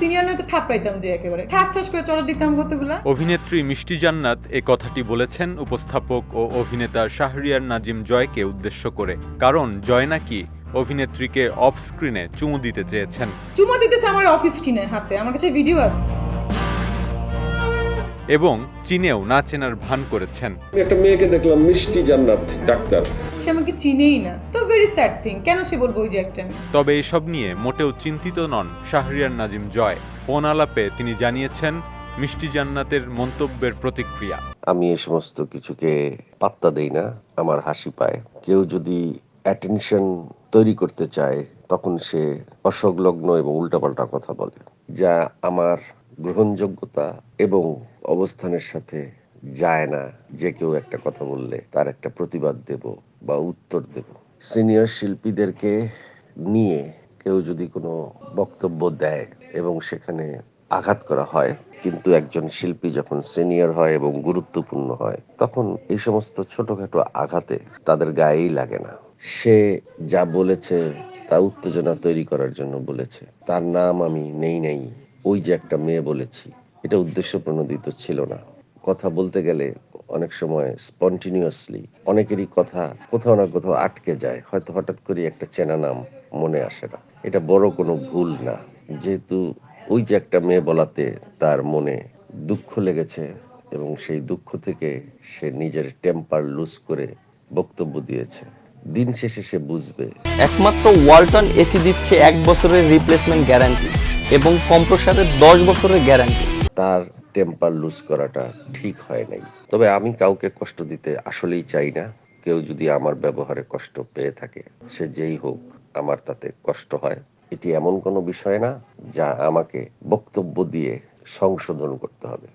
Senior নয় তো থাপড়াইতাম যে একেবারে। ঠাস ঠাস করে চড়া দিতাম কতগুলা। অভিনেত্রী মিষ্টি জান্নাত এ কথাটি বলেছেন উপস্থাপক ও অভিনেতা শাহরিয়ার নাজিম জয়কে উদ্দেশ্য করে। কারণ জয় নাকি অভিনেত্রীকে অফ স্ক্রিনে চুমু দিতে চেয়েছেন। চুমু দিতেছে আমার অফিস স্ক্রিনে হাতে। আমার কাছে ভিডিও আছে। এবং চীনেও না চেনার ভান করেছেন। একটা মেয়েকে দেখলাম মিষ্টি জান্নাত ডাক্তার। সে আমাকে চিনেই না। তো ভেরি স্যাড থিং কেন সে বলব ওই যে একটা তবে এসব নিয়ে মোটেও চিন্তিত নন শাহরিয়ার নাজিম জয়। ফোন আলাপে তিনি জানিয়েছেন মিষ্টি জান্নাতের মন্তব্যের প্রতিক্রিয়া। আমি এই সমস্ত কিছুকে পাত্তা দেই না আমার হাসি পায়। কেউ যদি অ্যাটেনশন তৈরি করতে চায় তখন সে অসংলগ্ন এবং উল্টাপাল্টা কথা বলে। যা আমার গ্রহণযোগ্যতা এবং অবস্থানের সাথে যায় না যে কেউ একটা কথা বললে তার একটা প্রতিবাদ দেব বা উত্তর দেব। সিনিয়র শিল্পীদেরকে নিয়ে কেউ যদি কোনো বক্তব্য দেয় এবং সেখানে আঘাত করা হয়, কিন্তু একজন শিল্পী যখন সিনিয়র হয় এবং গুরুত্বপূর্ণ হয়, তখন এই সমস্ত ছোটখাটো আঘাতে তাদের গায়েই লাগে না। সে যা বলেছে তা উত্তেজনা তৈরি করার জন্য বলেছে। তার নাম আমি নেই নেই ওই যে একটা মেয়ে বলেছি, এটা উদ্দেশ্য প্রণোদিত ছিল না। কথা বলতে গেলে অনেক সময় স্পন্টিনিয়াসলি অনেকেরই কথা কোথাও না কোথাও আটকে যায়, হয়তো হঠাৎ করে একটা চেনা নাম মনে আসে না। এটা বড় কোনো ভুল না। যেহেতু ওই যে একটা মেয়ে বলাতে তার মনে দুঃখ লেগেছে এবং সেই দুঃখ থেকে সে নিজের টেম্পার লুজ করে বক্তব্য দিয়েছে। দিন শেষে সে বুঝবে। একমাত্র ওয়ালটন এসি দিচ্ছে এক বছরের রিপ্লেসমেন্ট গ্যারান্টি এবং কম্প্রসারের দশ বছরের গ্যারান্টি। তার টেম্পার লুজ করাটা ঠিক হয় নাই। তবে আমি কাউকে কষ্ট দিতে আসলেই চাই না। কেউ যদি আমার ব্যবহারে কষ্ট পেয়ে থাকে, সে যেই হোক, আমার তাতে কষ্ট হয়। এটি এমন কোনো বিষয় না, যা আমাকে বক্তব্য দিয়ে সংশোধন করতে হবে।